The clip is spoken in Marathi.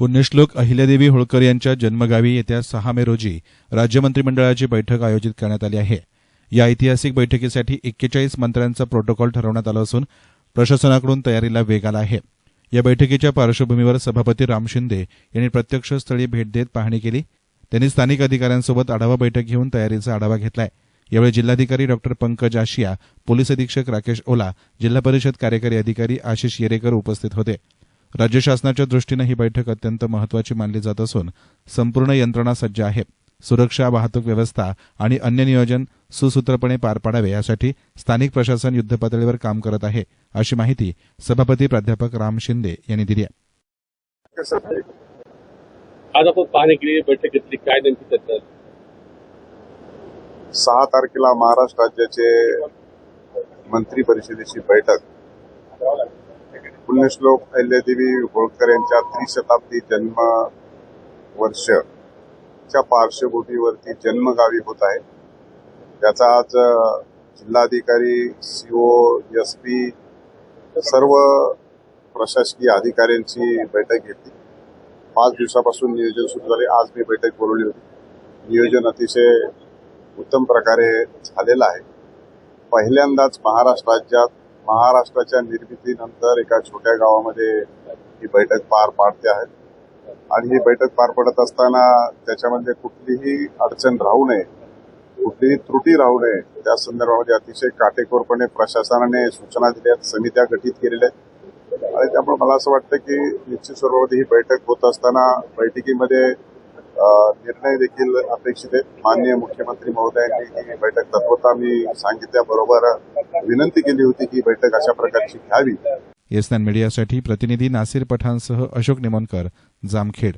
पुण्यश्लोक अहिल्यादेवी होळकर यांच्या जन्मगावी येत्या सहा मे रोजी राज्य मंत्रिमंडळाची बैठक आयोजित करण्यात आली आहे. या ऐतिहासिक बैठकीसाठी एक्केचाळीस मंत्र्यांचा प्रोटोकॉल ठरवण्यात आला असून प्रशासनाकडून तयारीला वेग आला आहे. या बैठकीच्या पार्श्वभूमीवर सभापती राम शिंदे यांनी प्रत्यक्ष स्थळी भेट देत पाहणी केली. त्यांनी स्थानिक अधिकाऱ्यांसोबत आढावा बैठक घेऊन तयारीचा आढावा घेतलाय. यावेळी जिल्हाधिकारी डॉक्टर पंकज आशिया पोलीस अधीक्षक राकेश ओला जिल्हा परिषद कार्यकारी अधिकारी आशिष येरेकर उपस्थित होते. राज्य शासनाच्या दृष्टीनं ही बैठक अत्यंत महत्वाची मानली जात असून संपूर्ण यंत्रणा सज्ज आहे सुरक्षा वाहतूक व्यवस्था आणि अन्य नियोजन सुसूत्रपणे पार पाडावे यासाठी स्थानिक प्रशासन युद्धपातळीवर काम करत आहे अशी माहिती सभापती प्राध्यापक राम शिंदे यांनी दिली आहे? आज आपण पाहणी केलेली बैठक घेतली काय नेमकी चर्चा? सहा तारखेला महाराष्ट्र राज्याचे मंत्री परिषदेची बैठक पुण्यश्लोक अहिल्यादेवी होळकर यांच्या त्रिशताब्दी जन्म वर्षच्या पार्श्वभूमीवरती जन्मगावी होत आहे. त्याचा आज जिल्हाधिकारी सीओ एस पी सर्व प्रशासकीय अधिकाऱ्यांची बैठक घेतली. पाच दिवसापासून नियोजन सुरू झाले. आज मी बैठक बोलवली होती. नियोजन अतिशय उत्तम प्रकारे झालेलं आहे. पहिल्यांदाच महाराष्ट्र राज्यात महाराष्ट्राच्या निर्मितीनंतर एका छोट्या गावामध्ये ही बैठक पार पाडते आहे आणि ही बैठक पार पडत असताना त्याच्यामध्ये कुठलीही अडचण राहू नये कुठलीही त्रुटी राहू नये त्या संदर्भामध्ये अतिशय काटेकोरपणे प्रशासनाने सूचना दिल्या आहेत समित्या गठीत केलेल्या आहेत. आणि त्यामुळे मला असं वाटतं की निश्चित स्वरूपामध्ये ही बैठक होत असताना बैठकीमध्ये निर्णय देखील अपेक्षित आहेत. माननीय मुख्यमंत्री महोदयांनी ही बैठक तत्वता मी सांगितल्याबरोबर विनंती केली होती की बैठक अशा प्रकारची घ्यावी. येसनान मीडियासाठी प्रतिनिधी नासिर पठाणसह अशोक निमोनकर जामखेड.